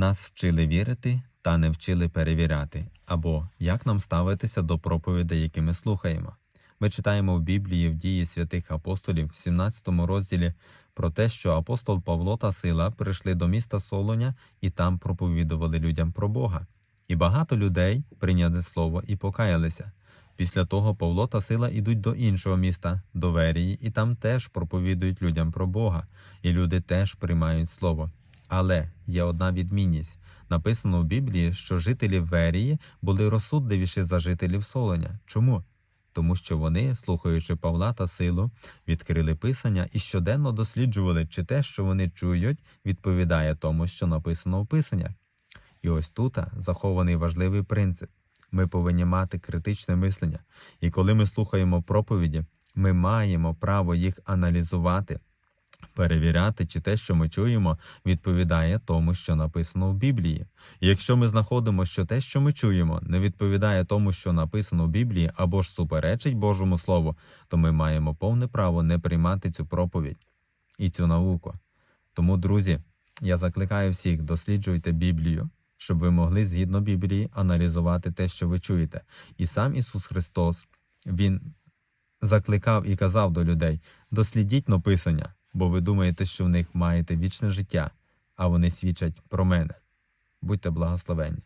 Нас вчили вірити та не вчили перевіряти, або як нам ставитися до проповідей, які ми слухаємо. Ми читаємо в Біблії в дії святих апостолів в 17 розділі про те, що апостол Павло та Сила прийшли до міста Солоня і там проповідували людям про Бога. І багато людей прийняли слово і покаялися. Після того Павло та Сила йдуть до іншого міста, до Верії, і там теж проповідують людям про Бога, і люди теж приймають слово. Але є одна відмінність. Написано в Біблії, що жителі Верії були розсудливіші за жителів Солоня. Чому? Тому що вони, слухаючи Павла та силу, відкрили писання і щоденно досліджували, чи те, що вони чують, відповідає тому, що написано в писаннях. І ось тут захований важливий принцип. Ми повинні мати критичне мислення. І коли ми слухаємо проповіді, ми маємо право їх аналізувати, перевіряти, чи те, що ми чуємо, відповідає тому, що написано в Біблії. Якщо ми знаходимо, що те, що ми чуємо, не відповідає тому, що написано в Біблії, або ж суперечить Божому Слову, то ми маємо повне право не приймати цю проповідь і цю науку. Тому, друзі, я закликаю всіх, досліджуйте Біблію, щоб ви могли згідно Біблії аналізувати те, що ви чуєте. І сам Ісус Христос, Він закликав і казав до людей: дослідіть написання, бо ви думаєте, що в них маєте вічне життя, а вони свідчать про мене. Будьте благословенні.